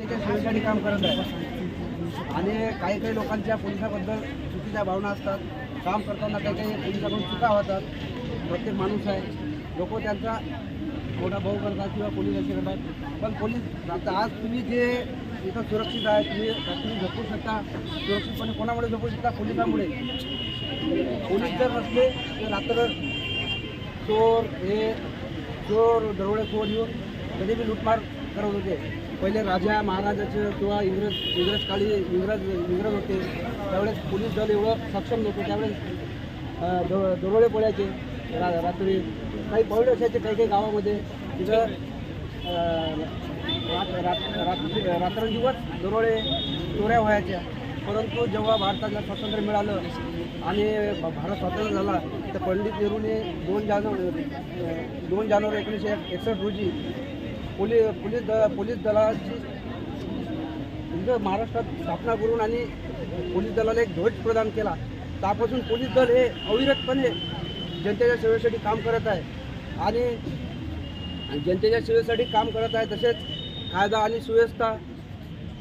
त्याच्या सेवेसाठी काम करत आहे. आणि काही काही लोकांच्या पोलिसाबद्दल चुकीच्या भावना असतात. काम करताना काही काही पोलिसाकडून चुका होतात. प्रत्येक माणूस आहे. लोक त्यांचा मोठा भाऊ करतात किंवा पोलीस असे करतात. पण पोलीस आता आज तुम्ही जे इथं सुरक्षित आहे तुम्ही तुम्ही झोपू शकता. सुरक्षितपणे कोणामुळे झोपू शकता? पोलिसामुळे. पोलीस जर नसले तर रात्र चोर हे चोर दरोडेखोर येऊन कधी बी लुटमार करत होते. पहिले राजा महाराजाचे किंवा इंग्रज इंग्रज काळी इंग्रज इंग्रज होते. त्यावेळेस पोलीस दल एवढं सक्षम नव्हतं. त्यावेळेस द- दरोडे पडायचे रा रात्री काही पवडे असायचे काही काही गावामध्ये. तिथं रात्री रात्रंदिवस दरोडे चोऱ्या व्हायच्या. परंतु जेव्हा भारताला स्वातंत्र्य मिळालं आणि भारत स्वातंत्र्य झाला तर पंडित नेहरूने दोन जानेवारी दोन जानेवारी एकोणीसशे एकसष्ट रोजी पोलीस पोलीस दल पोलीस दलाची महाराष्ट्रात स्थापना करून आणि पोलीस दलाला एक ध्वज प्रदान केला. त्यापासून पोलीस दल हे अविरतपणे जनतेच्या सेवेसाठी काम करत आहे. आणि जनतेच्या सेवेसाठी काम करत आहे तसेच कायदा आणि सुव्यवस्था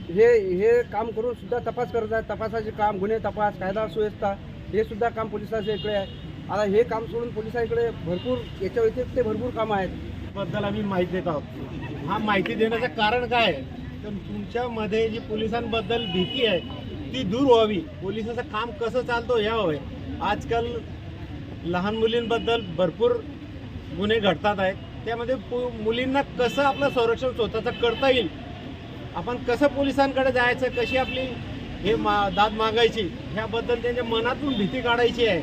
हे हे काम करून सुद्धा तपास करत आहे. तपासाचे काम गुन्हे तपास कायदा सुव्यवस्था हे सुद्धा काम पोलिसाच्या इकडे आहे. आता हे काम सोडून पोलिसांकडे भरपूर याच्या व्यतिरिक्त भरपूर कामं आहेत. बद्दल आम्ही माहिती देत आहोत. हा माहिती देण्याचं कारण काय आहे? तर तुमच्यामध्ये जी पोलिसांबद्दल भीती आहे ती दूर व्हावी. पोलिसाचं काम कसं चालतो यावं होय आजकाल लहान मुलींबद्दल भरपूर गुन्हे घडतात आहेत. त्यामध्ये पु- मुलींना कसं आपलं संरक्षण स्वतःचं करता येईल? आपण कसं पोलिसांकडे जायचं? कशी आपली हे मा दाद मागायची? ह्याबद्दल त्यांच्या मनातून भीती काढायची आहे.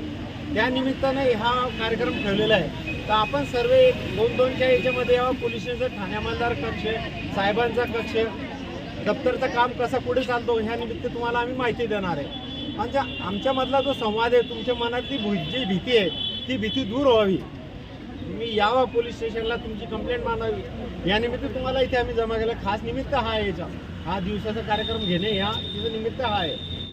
त्यानिमित्ताने हा कार्यक्रम ठेवलेला आहे. तर आपण सर्व एक दोन दोनच्या याच्यामध्ये यावं. पोलीस स्टेशन ठाणे कक्ष साहेबांचा कक्ष दप्तरचं काम कसं पुढे चालतो ह्या निमित्त तुम्हाला आम्ही माहिती देणार आहे. म्हणजे आमच्यामधला जो संवाद आहे तुमच्या मनातली भू- जी भीती आहे ती भीती दूर व्हावी. तुम्ही यावा पोलीस स्टेशनला तुमची कंप्लेंट मांडावी या निमित्त तुम्हाला इथे आम्ही जमा केला. खास निमित्त हा आहे हा दिवसाचा कार्यक्रम घेणे या तिचं निमित्त हा आहे.